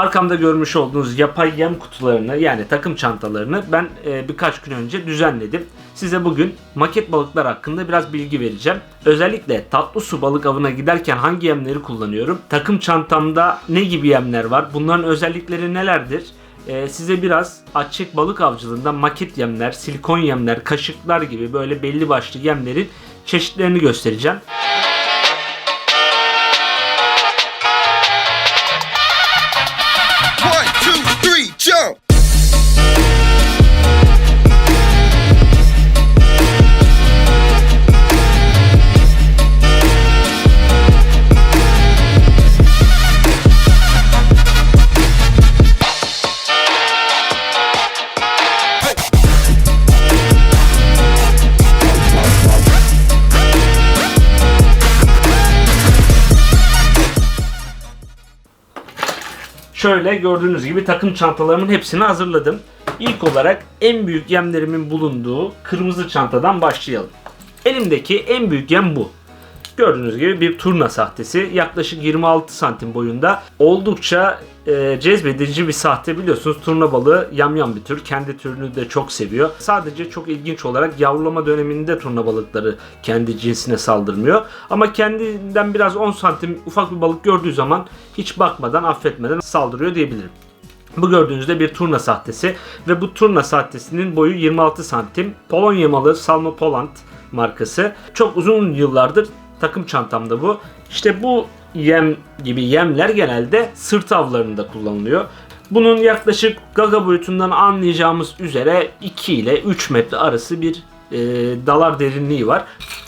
Arkamda görmüş olduğunuz yapay yem kutularını yani takım çantalarını ben e, birkaç gün önce düzenledim. Size bugün maket balıklar hakkında biraz bilgi vereceğim. Özellikle tatlı su balık avına giderken hangi yemleri kullanıyorum? Takım çantamda ne gibi yemler var? Bunların özellikleri nelerdir? E, size biraz açık balık avcılığında maket yemler, silikon yemler, kaşıklar gibi böyle belli başlı yemlerin çeşitlerini göstereceğim. Şöyle gördüğünüz gibi takım çantalarımın hepsini hazırladım. İlk olarak en büyük yemlerimin bulunduğu kırmızı çantadan başlayalım. Elimdeki en büyük yem bu. Gördüğünüz gibi bir turna sahtesi. Yaklaşık 26 santim boyunda. Oldukça e, cezbedici bir sahte biliyorsunuz. Turna balığı yamyam bir tür. Kendi türünü de çok seviyor. Sadece çok ilginç olarak yavrulama döneminde turna balıkları kendi cinsine saldırmıyor. Ama kendinden biraz 10 santim ufak bir balık gördüğü zaman hiç bakmadan affetmeden saldırıyor diyebilirim. Bu gördüğünüzde bir turna sahtesi ve bu turna sahtesinin boyu 26 santim. Polonya malı Salmo Poland markası. Çok uzun yıllardır takım çantamda bu. İşte bu yem gibi yemler genelde sırt avlarında kullanılıyor. Bunun yaklaşık gaga boyutundan anlayacağımız üzere 2 ile 3 metre arası bir e, dalar derinliği var.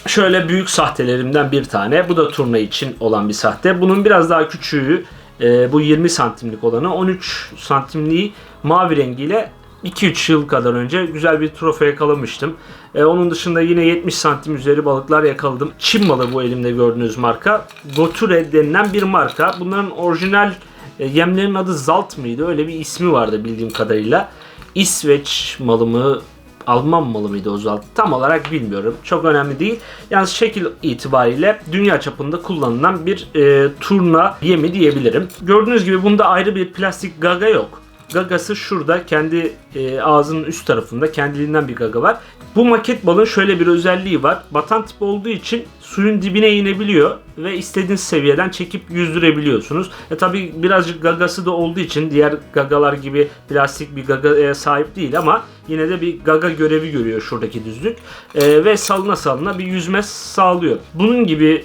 Şöyle büyük sahtelerimden bir tane. Bu da turna için olan bir sahte. Bunun biraz daha küçüğü e, bu 20 santimlik olanı 13 santimliği mavi rengiyle 2-3 yıl kadar önce güzel bir trofeo yakalamıştım. E, onun dışında yine 70 santim üzeri balıklar yakaladım. Çin malı bu elimde gördüğünüz marka. Goture denilen bir marka. Bunların orijinal e, yemlerin adı Zalt mıydı? Öyle bir ismi vardı bildiğim kadarıyla. İsveç malı mı? Alman malı mıydı o Zalt? Tam olarak bilmiyorum. Çok önemli değil. Yalnız şekil itibariyle dünya çapında kullanılan bir e, turna yemi diyebilirim. Gördüğünüz gibi bunda ayrı bir plastik gaga yok. Gagası şurada kendi e, ağzının üst tarafında kendiliğinden bir gaga var. Bu maket balığın şöyle bir özelliği var. Batan tip olduğu için suyun dibine inebiliyor ve istediğiniz seviyeden çekip yüzdürebiliyorsunuz. E tabi birazcık gagası da olduğu için diğer gagalar gibi plastik bir gagaya sahip değil ama yine de bir gaga görevi görüyor şuradaki düzlük. E, ve salına salına bir yüzme sağlıyor. Bunun gibi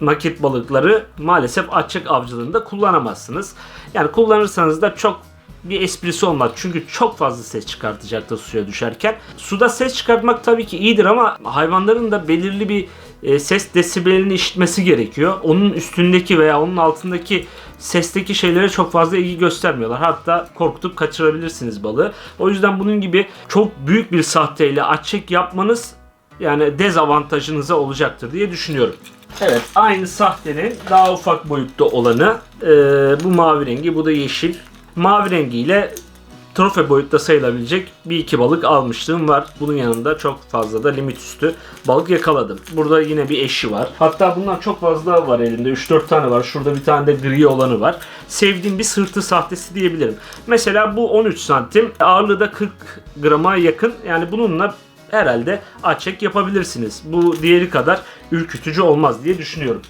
maket balıkları maalesef açık avcılığında kullanamazsınız. Yani kullanırsanız da çok bir esprisi olmaz. Çünkü çok fazla ses çıkartacaktır suya düşerken. Suda ses çıkartmak tabii ki iyidir ama hayvanların da belirli bir e, ses desibelini işitmesi gerekiyor. Onun üstündeki veya onun altındaki sesteki şeylere çok fazla ilgi göstermiyorlar. Hatta korkutup kaçırabilirsiniz balığı. O yüzden bunun gibi çok büyük bir sahteyle açık yapmanız yani dezavantajınıza olacaktır diye düşünüyorum. Evet aynı sahtenin daha ufak boyutta olanı e, bu mavi rengi bu da yeşil. Mavi rengiyle trofe boyutta sayılabilecek bir iki balık almışlığım var. Bunun yanında çok fazla da limit üstü balık yakaladım. Burada yine bir eşi var. Hatta bundan çok fazla var elimde. 3-4 tane var. Şurada bir tane de gri olanı var. Sevdiğim bir sırtı sahtesi diyebilirim. Mesela bu 13 santim. Ağırlığı da 40 grama yakın. Yani bununla herhalde açık yapabilirsiniz. Bu diğeri kadar ürkütücü olmaz diye düşünüyorum.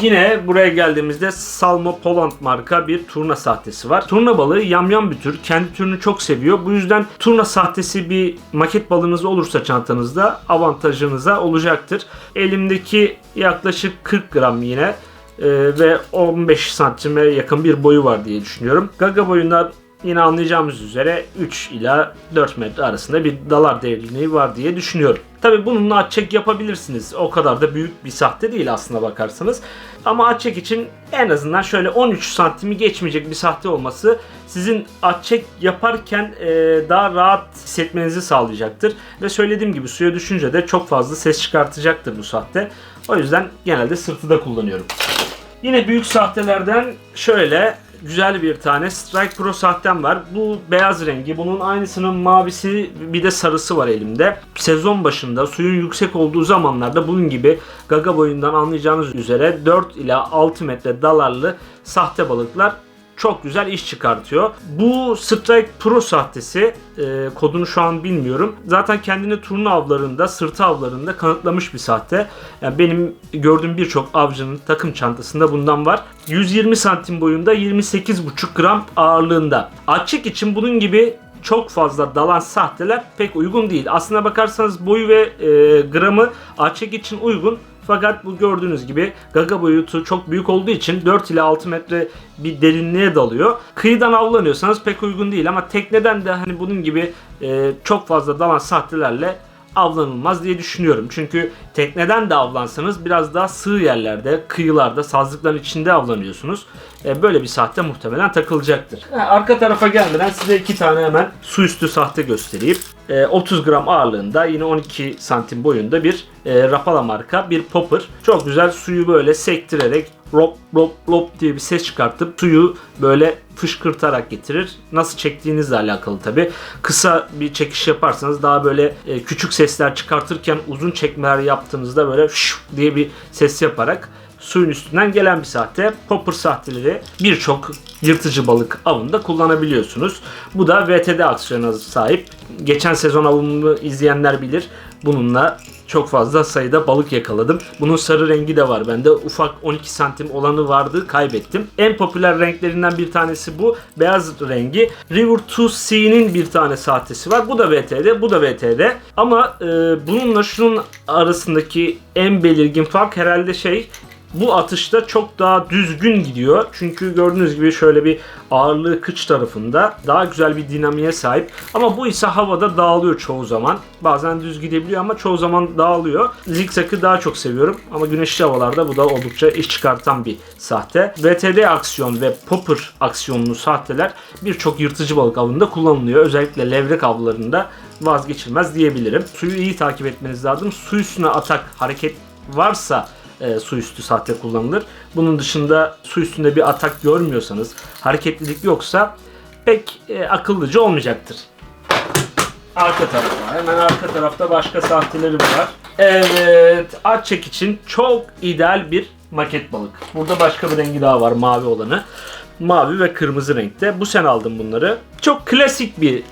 Yine buraya geldiğimizde Salmo Poland marka bir turna sahtesi var. Turna balığı yamyam bir tür. Kendi türünü çok seviyor. Bu yüzden turna sahtesi bir maket balığınız olursa çantanızda avantajınıza olacaktır. Elimdeki yaklaşık 40 gram yine e, ve 15 santime yakın bir boyu var diye düşünüyorum. Gaga boyundan yine anlayacağımız üzere 3 ila 4 metre arasında bir dalar derinliği var diye düşünüyorum. Tabi bununla açık yapabilirsiniz. O kadar da büyük bir sahte değil aslına bakarsanız. Ama açık için en azından şöyle 13 santimi geçmeyecek bir sahte olması sizin açık yaparken e, daha rahat hissetmenizi sağlayacaktır. Ve söylediğim gibi suya düşünce de çok fazla ses çıkartacaktır bu sahte. O yüzden genelde sırtı da kullanıyorum. Yine büyük sahtelerden şöyle güzel bir tane Strike Pro sahtem var. Bu beyaz rengi. Bunun aynısının mavisi bir de sarısı var elimde. Sezon başında suyun yüksek olduğu zamanlarda bunun gibi gaga boyundan anlayacağınız üzere 4 ila 6 metre dalarlı sahte balıklar çok güzel iş çıkartıyor. Bu Strike Pro sahtesi e, kodunu şu an bilmiyorum. Zaten kendini turna avlarında, sırtı avlarında kanıtlamış bir sahte. Yani benim gördüğüm birçok avcının takım çantasında bundan var. 120 santim boyunda 28,5 gram ağırlığında. Açık için bunun gibi çok fazla dalan sahteler pek uygun değil. Aslına bakarsanız boyu ve e, gramı açık için uygun. Fakat bu gördüğünüz gibi gaga boyutu çok büyük olduğu için 4 ile 6 metre bir derinliğe dalıyor. Kıyıdan avlanıyorsanız pek uygun değil ama tekneden de hani bunun gibi e, çok fazla dalan sahtelerle avlanılmaz diye düşünüyorum. Çünkü tekneden de avlansanız biraz daha sığ yerlerde, kıyılarda, sazlıkların içinde avlanıyorsunuz. E, böyle bir sahte muhtemelen takılacaktır. Arka tarafa gelmeden size iki tane hemen su üstü sahte göstereyim. E, 30 gram ağırlığında yine 12 santim boyunda bir e, Rapala marka bir popper. Çok güzel suyu böyle sektirerek rop rop rop diye bir ses çıkartıp suyu böyle fışkırtarak getirir. Nasıl çektiğinizle alakalı tabi. Kısa bir çekiş yaparsanız daha böyle e, küçük sesler çıkartırken uzun çekmeler yaptığınızda böyle şş diye bir ses yaparak suyun üstünden gelen bir sahte. Popper sahteleri birçok yırtıcı balık avında kullanabiliyorsunuz. Bu da VTD aksiyona sahip. Geçen sezon avımı izleyenler bilir. Bununla çok fazla sayıda balık yakaladım. Bunun sarı rengi de var bende. Ufak 12 santim olanı vardı kaybettim. En popüler renklerinden bir tanesi bu. Beyaz rengi. River 2C'nin bir tane sahtesi var. Bu da VTD, bu da VTD. Ama e, bununla şunun arasındaki en belirgin fark herhalde şey bu atışta çok daha düzgün gidiyor. Çünkü gördüğünüz gibi şöyle bir ağırlığı kıç tarafında daha güzel bir dinamiğe sahip. Ama bu ise havada dağılıyor çoğu zaman. Bazen düz gidebiliyor ama çoğu zaman dağılıyor. Zigzag'ı daha çok seviyorum ama güneşli havalarda bu da oldukça iş çıkartan bir sahte. VTD aksiyon ve popper aksiyonlu sahteler birçok yırtıcı balık avında kullanılıyor. Özellikle levrek avlarında vazgeçilmez diyebilirim. Suyu iyi takip etmeniz lazım. Su üstüne atak hareket varsa e, su üstü sahte kullanılır. Bunun dışında su üstünde bir atak görmüyorsanız, hareketlilik yoksa pek e, akıllıca olmayacaktır. Arka tarafa. Hemen arka tarafta başka sahteleri var. Evet. At çek için çok ideal bir maket balık. Burada başka bir rengi daha var. Mavi olanı. Mavi ve kırmızı renkte. Bu sen aldın bunları. Çok klasik bir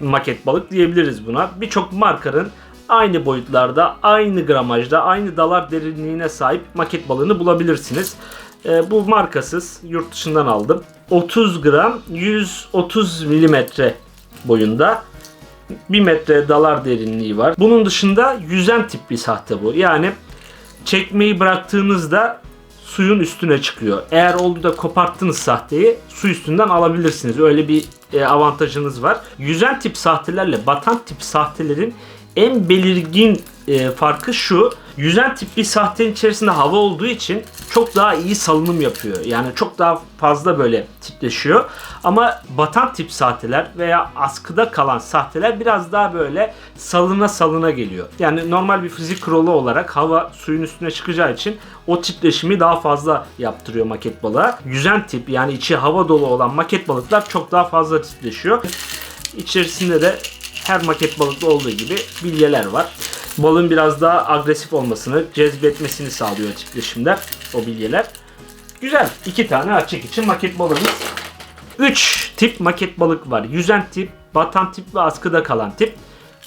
maket balık diyebiliriz buna. Birçok markanın aynı boyutlarda, aynı gramajda, aynı dalar derinliğine sahip maket balığını bulabilirsiniz. Ee, bu markasız, yurt dışından aldım. 30 gram, 130 milimetre boyunda. 1 metre dalar derinliği var. Bunun dışında yüzen tip bir sahte bu. Yani çekmeyi bıraktığınızda suyun üstüne çıkıyor. Eğer oldu da koparttınız sahteyi su üstünden alabilirsiniz. Öyle bir e, avantajınız var. Yüzen tip sahtelerle batan tip sahtelerin en belirgin e, farkı şu. Yüzen tip bir sahtenin içerisinde hava olduğu için çok daha iyi salınım yapıyor. Yani çok daha fazla böyle titreşiyor. Ama batan tip sahteler veya askıda kalan sahteler biraz daha böyle salına salına geliyor. Yani normal bir fizik kuralı olarak hava suyun üstüne çıkacağı için o titreşimi daha fazla yaptırıyor maket balığa. Yüzen tip yani içi hava dolu olan maket balıklar çok daha fazla titreşiyor. İçerisinde de her maket balıkta olduğu gibi bilyeler var. Balığın biraz daha agresif olmasını, cezbetmesini sağlıyor titreşimler, o bilyeler. Güzel. iki tane açık için maket balığımız. 3 tip maket balık var. Yüzen tip, batan tip ve askıda kalan tip.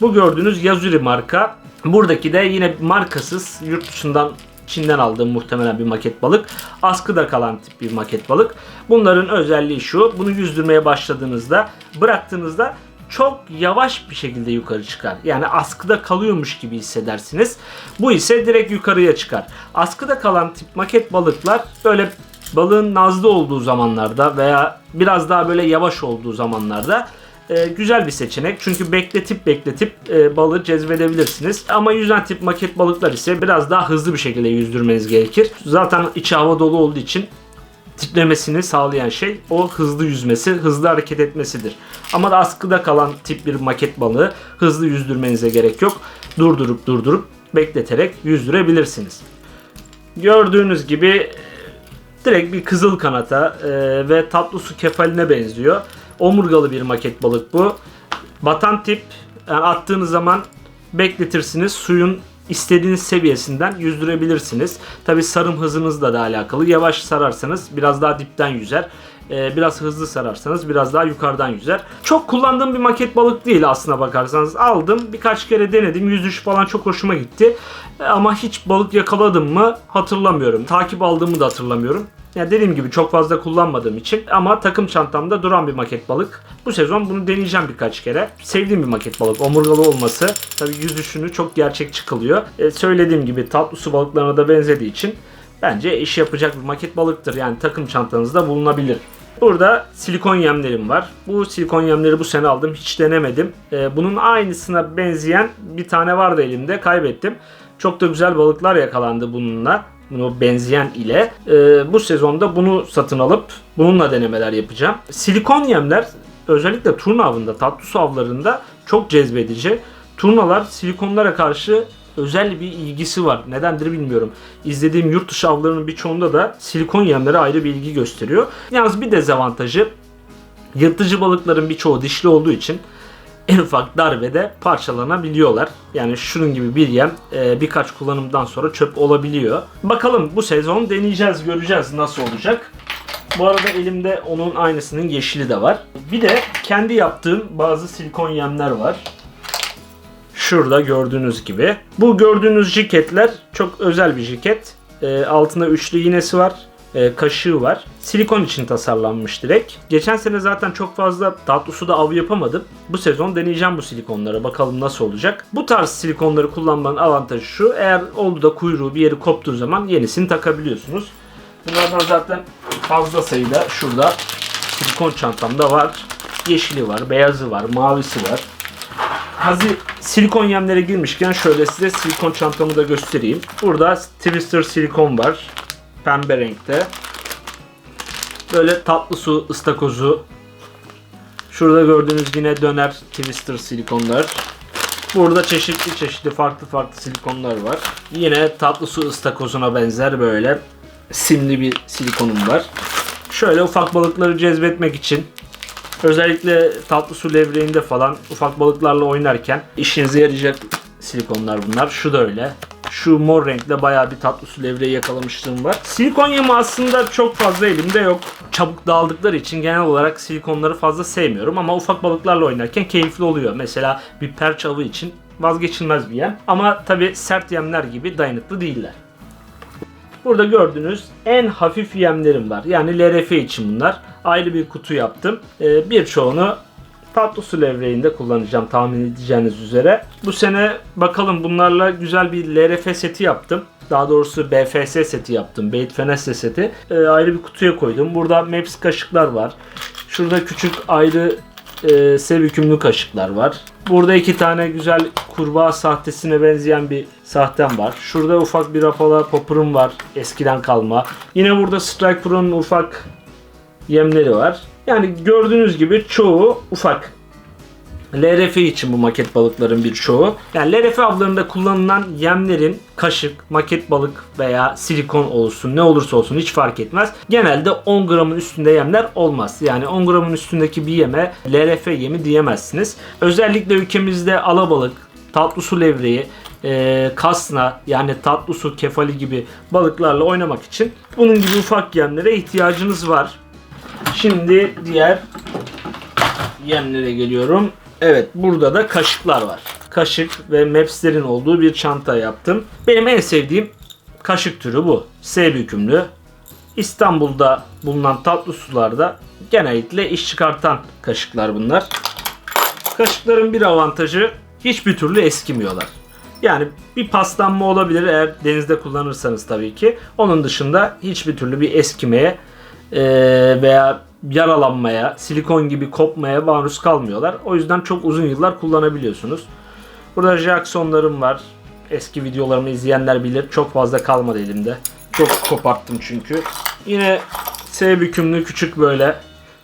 Bu gördüğünüz Yazuri marka. Buradaki de yine markasız yurt dışından Çin'den aldığım muhtemelen bir maket balık. Askıda kalan tip bir maket balık. Bunların özelliği şu. Bunu yüzdürmeye başladığınızda, bıraktığınızda çok yavaş bir şekilde yukarı çıkar. Yani askıda kalıyormuş gibi hissedersiniz. Bu ise direkt yukarıya çıkar. Askıda kalan tip maket balıklar böyle balığın nazlı olduğu zamanlarda veya biraz daha böyle yavaş olduğu zamanlarda e, güzel bir seçenek. Çünkü bekletip bekletip e, balığı cezbedebilirsiniz. Ama yüzen tip maket balıklar ise biraz daha hızlı bir şekilde yüzdürmeniz gerekir. Zaten içi hava dolu olduğu için titlemesini sağlayan şey o hızlı yüzmesi, hızlı hareket etmesidir. Ama da askıda kalan tip bir maket balığı hızlı yüzdürmenize gerek yok. Durdurup durdurup bekleterek yüzdürebilirsiniz. Gördüğünüz gibi Direkt bir kızıl kanata e, ve tatlı su kefaline benziyor. Omurgalı bir maket balık bu. Batan tip yani attığınız zaman bekletirsiniz. Suyun istediğiniz seviyesinden yüzdürebilirsiniz. Tabi sarım hızınızla da alakalı. Yavaş sararsanız biraz daha dipten yüzer. Ee, biraz hızlı sararsanız biraz daha yukarıdan yüzer. Çok kullandığım bir maket balık değil aslına bakarsanız. Aldım birkaç kere denedim. Yüzüş falan çok hoşuma gitti. Ee, Ama hiç balık yakaladım mı hatırlamıyorum. Takip aldığımı da hatırlamıyorum. Ya dediğim gibi çok fazla kullanmadığım için ama takım çantamda duran bir maket balık. Bu sezon bunu deneyeceğim birkaç kere. Sevdiğim bir maket balık. Omurgalı olması tabii yüzüşünü çok gerçekçi kılıyor. Ee, söylediğim gibi tatlı su balıklarına da benzediği için bence iş yapacak bir maket balıktır. Yani takım çantanızda bulunabilir. Burada silikon yemlerim var. Bu silikon yemleri bu sene aldım. Hiç denemedim. Ee, bunun aynısına benzeyen bir tane vardı elimde. Kaybettim. Çok da güzel balıklar yakalandı bununla. Bunu benzeyen ile. Ee, bu sezonda bunu satın alıp bununla denemeler yapacağım. Silikon yemler özellikle turna avında, tatlı su avlarında çok cezbedici. Turnalar silikonlara karşı özel bir ilgisi var. Nedendir bilmiyorum. İzlediğim yurt dışı avlarının birçoğunda da silikon yemlere ayrı bir ilgi gösteriyor. Yalnız bir dezavantajı yırtıcı balıkların birçoğu dişli olduğu için en ufak darbede parçalanabiliyorlar. Yani şunun gibi bir yem e, birkaç kullanımdan sonra çöp olabiliyor. Bakalım bu sezon deneyeceğiz, göreceğiz nasıl olacak. Bu arada elimde onun aynısının yeşili de var. Bir de kendi yaptığım bazı silikon yemler var. Şurada gördüğünüz gibi. Bu gördüğünüz jiketler çok özel bir jiket. E, altında üçlü iğnesi var. E, kaşığı var. Silikon için tasarlanmış direkt. Geçen sene zaten çok fazla tatlı suda av yapamadım. Bu sezon deneyeceğim bu silikonları. Bakalım nasıl olacak. Bu tarz silikonları kullanmanın avantajı şu. Eğer oldu da kuyruğu bir yeri koptuğu zaman yenisini takabiliyorsunuz. Bunlardan zaten fazla sayıda şurada silikon çantamda var. Yeşili var, beyazı var, mavisi var. Hazır silikon yemlere girmişken şöyle size silikon çantamı da göstereyim. Burada Twister silikon var. Pembe renkte. Böyle tatlı su ıstakozu. Şurada gördüğünüz yine döner Twister silikonlar. Burada çeşitli çeşitli farklı farklı silikonlar var. Yine tatlı su ıstakozuna benzer böyle simli bir silikonum var. Şöyle ufak balıkları cezbetmek için Özellikle tatlı su levreğinde falan ufak balıklarla oynarken işinize yarayacak silikonlar bunlar. Şu da öyle. Şu mor renkle bayağı bir tatlı su levreği yakalamışlığım var. Silikon yemi aslında çok fazla elimde yok. Çabuk dağıldıkları için genel olarak silikonları fazla sevmiyorum ama ufak balıklarla oynarken keyifli oluyor. Mesela bir perç avı için vazgeçilmez bir yem. Ama tabi sert yemler gibi dayanıklı değiller. Burada gördüğünüz en hafif yemlerim var. Yani LRF için bunlar. Ayrı bir kutu yaptım. Ee, birçoğunu tatlı su levreğinde kullanacağım tahmin edeceğiniz üzere. Bu sene bakalım bunlarla güzel bir LRF seti yaptım. Daha doğrusu BFS seti yaptım. Bait Fenesse seti. Ee, ayrı bir kutuya koydum. Burada Maps kaşıklar var. Şurada küçük ayrı e, sev hükümlü kaşıklar var. Burada iki tane güzel kurbağa sahtesine benzeyen bir sahtem var. Şurada ufak bir Rapala popper'ım var eskiden kalma. Yine burada Strike Pro'nun ufak yemleri var. Yani gördüğünüz gibi çoğu ufak. LRF için bu maket balıkların birçoğu. Yani LRF avlarında kullanılan yemlerin kaşık, maket balık veya silikon olsun ne olursa olsun hiç fark etmez. Genelde 10 gramın üstünde yemler olmaz. Yani 10 gramın üstündeki bir yeme LRF yemi diyemezsiniz. Özellikle ülkemizde alabalık, tatlı su levreği, e, kasna yani tatlı su kefali gibi balıklarla oynamak için bunun gibi ufak yemlere ihtiyacınız var. Şimdi diğer yemlere geliyorum. Evet burada da kaşıklar var. Kaşık ve mapslerin olduğu bir çanta yaptım. Benim en sevdiğim kaşık türü bu. S bükümlü. İstanbul'da bulunan tatlı sularda genellikle iş çıkartan kaşıklar bunlar. Kaşıkların bir avantajı hiçbir türlü eskimiyorlar. Yani bir paslanma olabilir eğer denizde kullanırsanız tabii ki. Onun dışında hiçbir türlü bir eskimeye veya yaralanmaya, silikon gibi kopmaya maruz kalmıyorlar. O yüzden çok uzun yıllar kullanabiliyorsunuz. Burada Jackson'larım var. Eski videolarımı izleyenler bilir. Çok fazla kalmadı elimde. Çok koparttım çünkü. Yine S bükümlü küçük böyle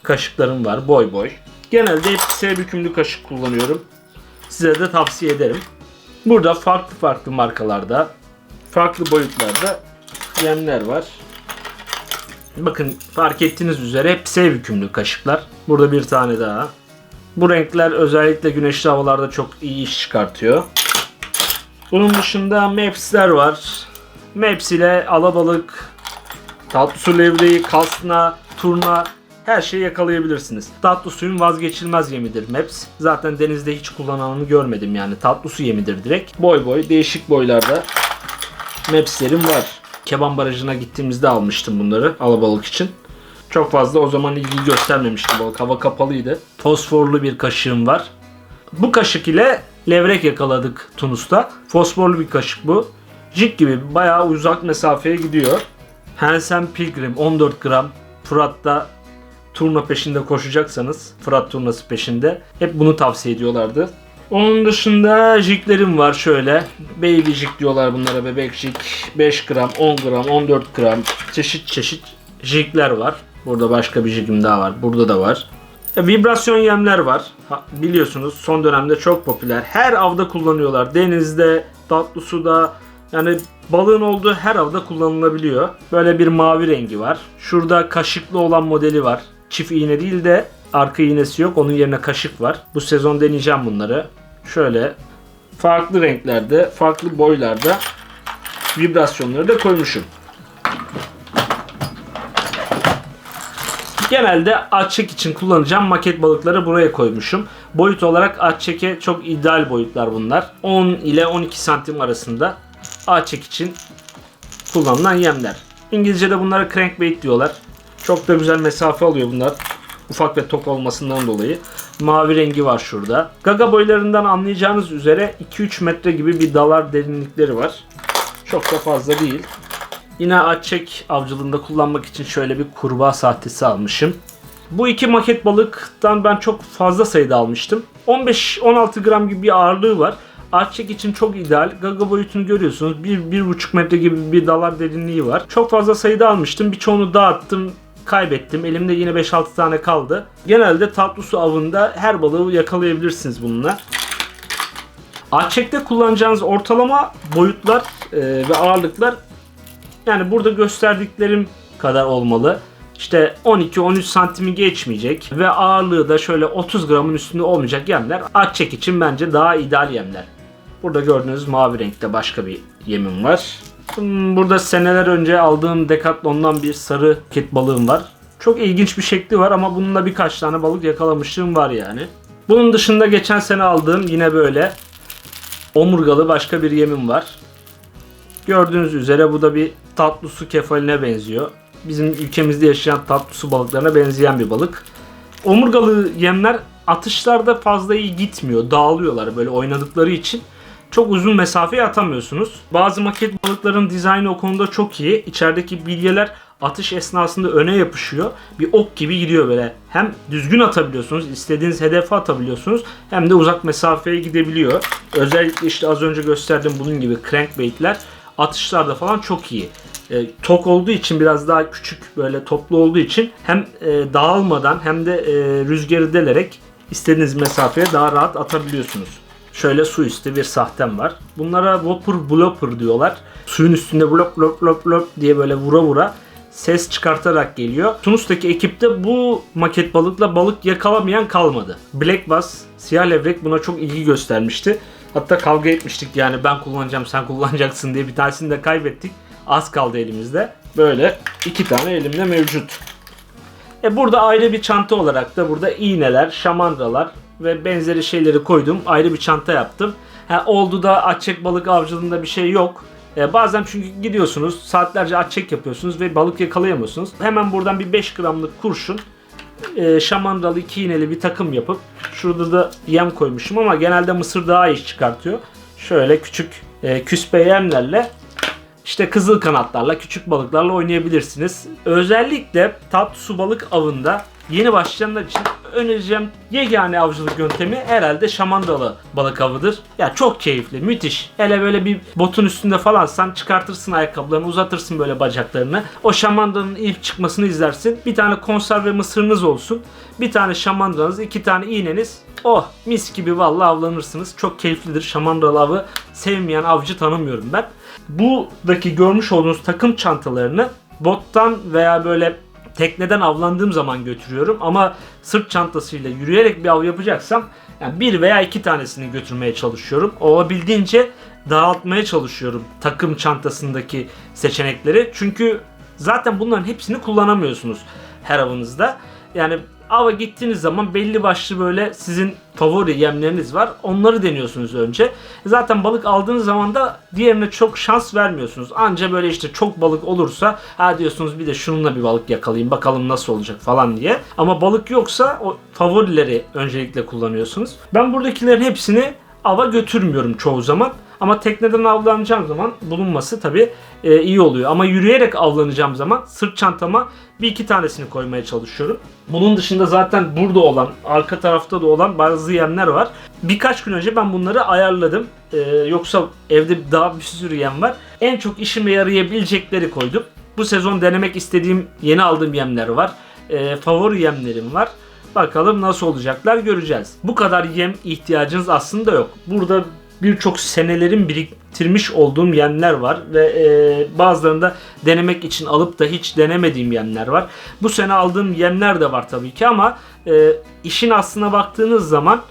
kaşıklarım var. Boy boy. Genelde hep S bükümlü kaşık kullanıyorum. Size de tavsiye ederim. Burada farklı farklı markalarda, farklı boyutlarda yemler var. Bakın fark ettiğiniz üzere hep S hükümlü kaşıklar. Burada bir tane daha. Bu renkler özellikle güneşli havalarda çok iyi iş çıkartıyor. Bunun dışında Maps'ler var. Maps ile alabalık, tatlı su levreği, kasna, turna her şeyi yakalayabilirsiniz. Tatlı suyun vazgeçilmez yemidir Maps. Zaten denizde hiç kullananını görmedim yani. Tatlı su yemidir direkt. Boy boy değişik boylarda Maps'lerim var. Keban Barajı'na gittiğimizde almıştım bunları alabalık için. Çok fazla o zaman ilgi göstermemişti balık. Hava kapalıydı. Fosforlu bir kaşığım var. Bu kaşık ile levrek yakaladık Tunus'ta. Fosforlu bir kaşık bu. Jig gibi bayağı uzak mesafeye gidiyor. Hansen Pilgrim 14 gram. Fırat'ta turna peşinde koşacaksanız, Fırat turnası peşinde hep bunu tavsiye ediyorlardı. Onun dışında jiglerim var şöyle. Baby jig diyorlar bunlara bebek jig. 5 gram, 10 gram, 14 gram çeşit çeşit jigler var. Burada başka bir jigim daha var. Burada da var. E, Vibrasyon yemler var. Biliyorsunuz son dönemde çok popüler. Her avda kullanıyorlar. Denizde, tatlı suda, yani balığın olduğu her avda kullanılabiliyor. Böyle bir mavi rengi var. Şurada kaşıklı olan modeli var. Çift iğne değil de arka iğnesi yok. Onun yerine kaşık var. Bu sezon deneyeceğim bunları. Şöyle farklı renklerde, farklı boylarda vibrasyonları da koymuşum. Genelde açık için kullanacağım maket balıkları buraya koymuşum. Boyut olarak açeke çok ideal boyutlar bunlar. 10 ile 12 santim arasında açık için kullanılan yemler. İngilizce'de bunlara crankbait diyorlar. Çok da güzel mesafe alıyor bunlar. Ufak ve tok olmasından dolayı. Mavi rengi var şurada. Gaga boylarından anlayacağınız üzere 2-3 metre gibi bir dalar derinlikleri var. Çok da fazla değil. Yine açek avcılığında kullanmak için şöyle bir kurbağa sahtesi almışım. Bu iki maket balıktan ben çok fazla sayıda almıştım. 15-16 gram gibi bir ağırlığı var. Açek için çok ideal. Gaga boyutunu görüyorsunuz. 1-1,5 metre gibi bir dalar derinliği var. Çok fazla sayıda almıştım. Birçoğunu dağıttım kaybettim. Elimde yine 5-6 tane kaldı. Genelde tatlı su avında her balığı yakalayabilirsiniz bununla. Açek'te kullanacağınız ortalama boyutlar e, ve ağırlıklar yani burada gösterdiklerim kadar olmalı. İşte 12-13 santimi geçmeyecek ve ağırlığı da şöyle 30 gramın üstünde olmayacak yemler açek için bence daha ideal yemler. Burada gördüğünüz mavi renkte başka bir yemim var. Burada seneler önce aldığım Decathlon'dan bir sarı ket balığım var. Çok ilginç bir şekli var ama bununla birkaç tane balık yakalamışlığım var yani. Bunun dışında geçen sene aldığım yine böyle omurgalı başka bir yemim var. Gördüğünüz üzere bu da bir tatlı su kefaline benziyor. Bizim ülkemizde yaşayan tatlı su balıklarına benzeyen bir balık. Omurgalı yemler atışlarda fazla iyi gitmiyor. Dağılıyorlar böyle oynadıkları için. Çok uzun mesafeye atamıyorsunuz. Bazı maket balıkların dizaynı o konuda çok iyi. İçerideki bilyeler atış esnasında öne yapışıyor. Bir ok gibi gidiyor böyle. Hem düzgün atabiliyorsunuz, istediğiniz hedefe atabiliyorsunuz. Hem de uzak mesafeye gidebiliyor. Özellikle işte az önce gösterdiğim bunun gibi crankbaitler atışlarda falan çok iyi. E, tok olduğu için biraz daha küçük böyle toplu olduğu için hem e, dağılmadan hem de e, rüzgarı delerek istediğiniz mesafeye daha rahat atabiliyorsunuz. Şöyle su üstü bir sahtem var. Bunlara whopper blopper diyorlar. Suyun üstünde blop blop blop blop diye böyle vura vura ses çıkartarak geliyor. Tunus'taki ekipte bu maket balıkla balık yakalamayan kalmadı. Black Bass, siyah levrek buna çok ilgi göstermişti. Hatta kavga etmiştik yani ben kullanacağım sen kullanacaksın diye bir tanesini de kaybettik. Az kaldı elimizde. Böyle iki tane elimde mevcut. E burada ayrı bir çanta olarak da burada iğneler, şamandralar ve benzeri şeyleri koydum. Ayrı bir çanta yaptım. Ha, oldu da açık balık avcılığında bir şey yok. E, bazen çünkü gidiyorsunuz saatlerce açık yapıyorsunuz ve balık yakalayamıyorsunuz. Hemen buradan bir 5 gramlık kurşun e, şamandralı iki iğneli bir takım yapıp şurada da yem koymuşum ama genelde mısır daha iyi çıkartıyor. Şöyle küçük e, küspe yemlerle işte kızıl kanatlarla, küçük balıklarla oynayabilirsiniz. Özellikle tatlı su balık avında yeni başlayanlar için önereceğim yegane avcılık yöntemi herhalde şamandalı balık avıdır. Ya çok keyifli, müthiş. Hele böyle bir botun üstünde falansan çıkartırsın ayakkabılarını, uzatırsın böyle bacaklarını. O şamandanın ilk çıkmasını izlersin. Bir tane konserve mısırınız olsun. Bir tane şamandanız, iki tane iğneniz. Oh mis gibi vallahi avlanırsınız. Çok keyiflidir. Şamandalı avı sevmeyen avcı tanımıyorum ben. Buradaki görmüş olduğunuz takım çantalarını bottan veya böyle tekneden avlandığım zaman götürüyorum ama sırt çantasıyla yürüyerek bir av yapacaksam yani bir veya iki tanesini götürmeye çalışıyorum. Olabildiğince dağıtmaya çalışıyorum takım çantasındaki seçenekleri. Çünkü zaten bunların hepsini kullanamıyorsunuz her avınızda. Yani ava gittiğiniz zaman belli başlı böyle sizin favori yemleriniz var. Onları deniyorsunuz önce. Zaten balık aldığınız zaman da diğerine çok şans vermiyorsunuz. Anca böyle işte çok balık olursa ha diyorsunuz bir de şununla bir balık yakalayayım bakalım nasıl olacak falan diye. Ama balık yoksa o favorileri öncelikle kullanıyorsunuz. Ben buradakilerin hepsini ava götürmüyorum çoğu zaman. Ama tekneden avlanacağım zaman bulunması tabii e, iyi oluyor. Ama yürüyerek avlanacağım zaman sırt çantama bir iki tanesini koymaya çalışıyorum. Bunun dışında zaten burada olan, arka tarafta da olan bazı yemler var. Birkaç gün önce ben bunları ayarladım. E, yoksa evde daha bir sürü yem var. En çok işime yarayabilecekleri koydum. Bu sezon denemek istediğim yeni aldığım yemler var. E, favori yemlerim var. Bakalım nasıl olacaklar göreceğiz. Bu kadar yem ihtiyacınız aslında yok. Burada birçok senelerin biriktirmiş olduğum yemler var ve e, bazılarını da denemek için alıp da hiç denemediğim yemler var. Bu sene aldığım yemler de var tabii ki ama e, işin aslına baktığınız zaman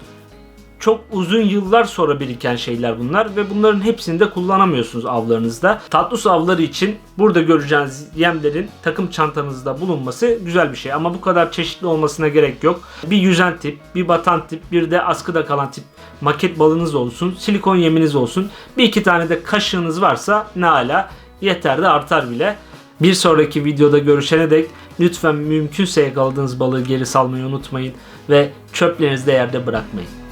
çok uzun yıllar sonra biriken şeyler bunlar ve bunların hepsini de kullanamıyorsunuz avlarınızda. Tatlı su avları için burada göreceğiniz yemlerin takım çantanızda bulunması güzel bir şey ama bu kadar çeşitli olmasına gerek yok. Bir yüzen tip, bir batan tip, bir de askıda kalan tip maket balınız olsun, silikon yeminiz olsun. Bir iki tane de kaşığınız varsa ne ala yeter de artar bile. Bir sonraki videoda görüşene dek lütfen mümkünse yakaladığınız balığı geri salmayı unutmayın ve çöplerinizi de yerde bırakmayın.